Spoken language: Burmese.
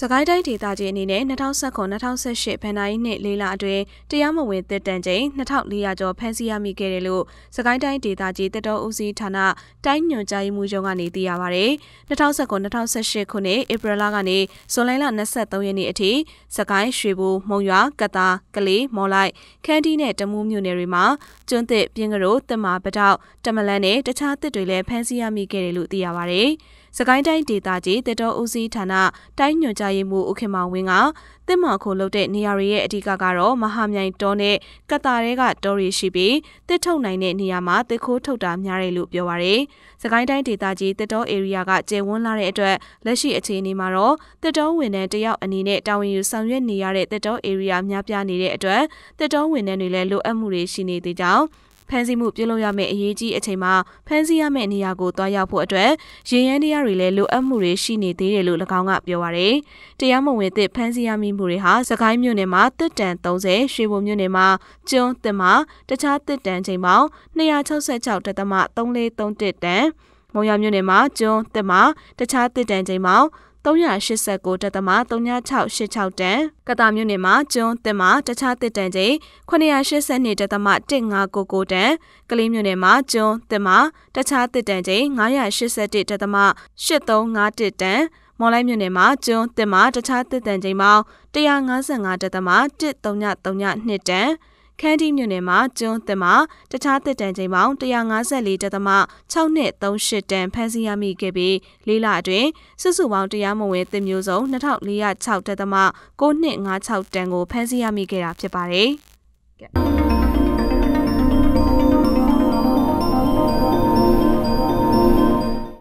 စကိုင်းတိုင်းဒေသကြီးအနေနဲ့2019-2018ဘဏ္ဍာရေးနှစ်လေးလအတွင်းတရားမဝင်တစ်တန်ချိန်2400ကျော်ဖမ်းဆီးရမိခဲ့တယ်လို့စကိုင်းတိုင်းဒေသကြီးတပ်တော်ဦးစီးဌာနတိုင်းညွှန်ကြားရေးမှူးရုံးကနေသိရပါဗျ။2019-2018ခုနှစ်ဧပြီလကနေဇွန်လ23ရက်နေ့အထိစကိုင်းရွှေဘူမုံရွာကတာကလေးမော်လိုက်ခန်းတီးနဲ့တမူးမြို့နယ်တွေမှာကျွန်းသစ်ပြင်းကရိုတက်မာပတောက်တမလန်းနဲ့တခြားတစ်တွေလည်းဖမ်းဆီးရမိခဲ့တယ်လို့သိရပါဗျ။စကိုင်းတိုင်းဒေသကြီးတတော်ဦးစီးဌာနတိုင်းညွှန်ကြားရေးမှူးဦးခင်မောင်ဝင်းကတစ်မော်ခိုလုပ်တဲ့နေရာတွေရဲ့အဓိကကတော့မဟာမြိုင်တောနဲ့ကတားတွေကတောတွေရှိပြီးတစ်ထုတ်နိုင်တဲ့နေရာမှာတစ်ခိုးထုတ်တာများတယ်လို့ပြောပါရယ်။စကိုင်းတိုင်းဒေသကြီးတစ်တော area ကကျယ်ဝန်းလာတဲ့အတွက်လက်ရှိအခြေအနေမှာတော့တစ်တောဝင်တဲ့တယောက်အနေနဲ့တာဝန်ယူဆောင်ရွက်နေရတဲ့တစ်တော area များပြားနေတဲ့အတွက်တစ်တောဝင်တဲ့တွေလည်းလိုအပ်မှုတွေရှိနေသေးကြောင်း ဖမ်းဆီးမှုပြုလုပ်ရမယ့်အရေးကြီးအချိန်မှာဖမ်းဆီးရမယ့်နေရာကိုတွားရောက်ဖို့အတွက်ရင်ရန်တရားတွေလည်းလိုအပ်မှုတွေရှိနေသေးတယ်လို့၎င်းကပြောပါရယ်။တရားမဝင်သည့်ဖမ်းဆီးရမိမှုတွေဟာစကိုင်းမြို့နယ်မှာတစ်တန်30ရွှေဘုံမြို့နယ်မှာကျွန်းတစ်မှာတခြားတစ်တန်ချိန်ပေါင်း266.343တန်မုံရမြို့နယ်မှာကျွန်းတစ်မှာတခြားတစ်တန်ချိန်ပေါင်း 389တက်သမ3686တန်ကတာမြို့နယ်မှာကျွန်းတင်မှာတခြားတစ်တန်ချိန်982တက်သမ1599တန်ကလေးမြို့နယ်မှာကျွန်းတင်မှာတခြားတစ်တန်ချိန်981တက်သမ8351တန်မော်လိုက်မြို့နယ်မှာကျွန်းတင်မှာတခြားတစ်တန်ချိန်ပေါင်း155တက်သမ1332တန် ခန်းတီမြို့နယ်မှာကျွန်းတင်မှာတခြားတစ်တန်ချိန်ပေါင်း154တက်သမ6238တန်ဖမ်းဆီးရမိခဲ့ပြီးလေးလအတွင်းစုစုပေါင်းတရားမဝင်သစ်မျိုးစုံ2406တက်သမ9256တန်ကိုဖမ်းဆီးရမိခဲ့တာဖြစ်ပါတယ်။